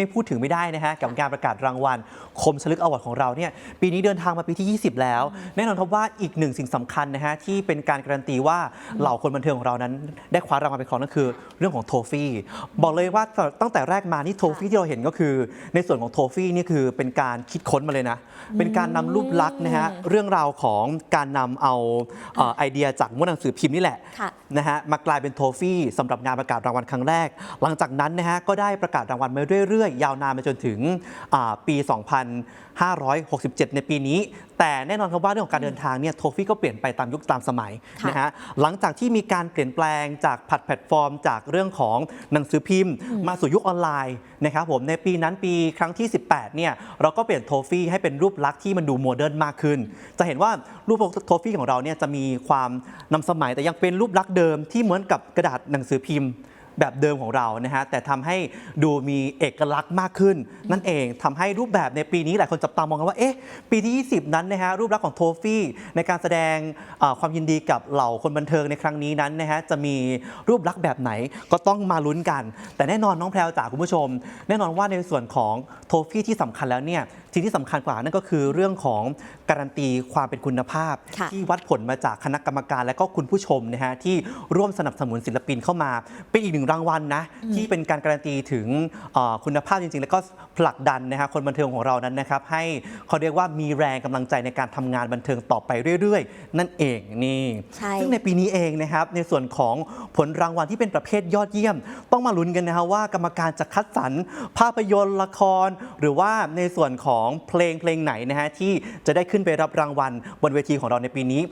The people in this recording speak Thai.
ไม่พูดถึงไม่ได้นะฮะกับการประกาศรางวัล คมชลึกอวอร์ดของเราเนี่ยปีนี้เดินทางมาปีที่ 20 แล้ว แน่นอนครับว่าอีกหนึ่งสิ่งสำคัญนะฮะที่เป็นการการันตีว่าเหล่าคนบันเทิงของเรานั้น ได้คว้ารางวัลไปครองนั่นคือ เรื่องของโทฟี่บอกเลยว่าตั้งแต่แรกมานี่โทฟี่ที่เราเห็นก็คือ ในส่วนของโทฟี่นี่คือเป็นการคิดค้นมาเลยนะเป็นการนำรูปลักษณ์นะฮะเรื่องราวของการนำเอาเอ่อไอเดียจากม้วนหนังสือพิมพ์นี่แหละค่ะนะฮะมากลายเป็นโทฟี่สำหรับงานประกาศรางวัลครั้งแรก หลังจากนั้นนะฮะก็ได้ประกาศรางวัลมาเรื่อยๆ ยาวนานมาจนถึงอ่าปี 2567 ในปีนี้ แต่แน่นอนครับว่าเรื่องของการเดินทางเนี่ยโทฟี่ก็เปลี่ยนไปตามยุคตามสมัยค่ะนะฮะหลังจากที่มีการเปลี่ยนแปลงจากผัดแพลตฟอร์ม จากเรื่องของหนังสือพิมพ์ มาสู่ยุคออนไลน์นะครับผมในปีนั้นปีครั้งที่ 18 เนี่ยเราก็เปลี่ยนโทฟี่ให้เป็นรูปลักษณ์ที่มันดูโมเดิร์นมากขึ้น จะเห็นว่ารูปโทฟี่ของเราเนี่ยจะมีความนำสมัยแต่ยังเป็นรูปลักษณ์เดิมที่เหมือนกับกระดาษหนังสือพิมพ์ แบบเดิมของเรานะฮะแต่ทำให้ดูมีเอกลักษณ์มากขึ้น นั่นเองทำให้รูปแบบในปีนี้หลายคนจับตามองกันว่าเอ๊ะปีที่ 20 นั้นนะฮะรูปลักษณ์ของโทฟี่ในการแสดงความยินดีกับเหล่าคนบันเทิงในครั้งนี้นั้นนะฮะจะมีรูปลักษณ์แบบไหนก็ต้องมาลุ้นกัน แต่แน่นอนน้องแพรวจาคุณผู้ชม แน่นอนว่าในส่วนของโทฟี่ที่สำคัญแล้วเนี่ย สิ่งที่สำคัญกว่านั่นก็คือเรื่องของการันตีความเป็นคุณภาพค่ะที่วัดผลมาจากคณะกรรมการและก็คุณผู้ชมนะฮะที่ร่วมสนับสนุนศิลปินเข้ามา เป็นอีกหนึ่งรางวัลนะที่เป็นการการันตีถึงเอ่อคุณภาพจริง ๆ แล้วก็ผลักดันนะฮะคนบันเทิงของเรานั้นนะครับให้เขาเรียกว่ามีแรงกำลังใจในการทำงานบันเทิงต่อไปเรื่อย ๆ นั่นเองนี่ใช่ซึ่งในปีนี้เองนะครับในส่วนของผลรางวัลที่เป็นประเภทยอดเยี่ยม ต้องมาลุ้นกันนะฮะว่ากรรมการจะคัดสรรภาพยนตร์ละคร หรือว่าในส่วนของเพลงเพลงไหนนะฮะที่จะได้ขึ้นไปรับรางวัลบนเวทีของเราในปีนี้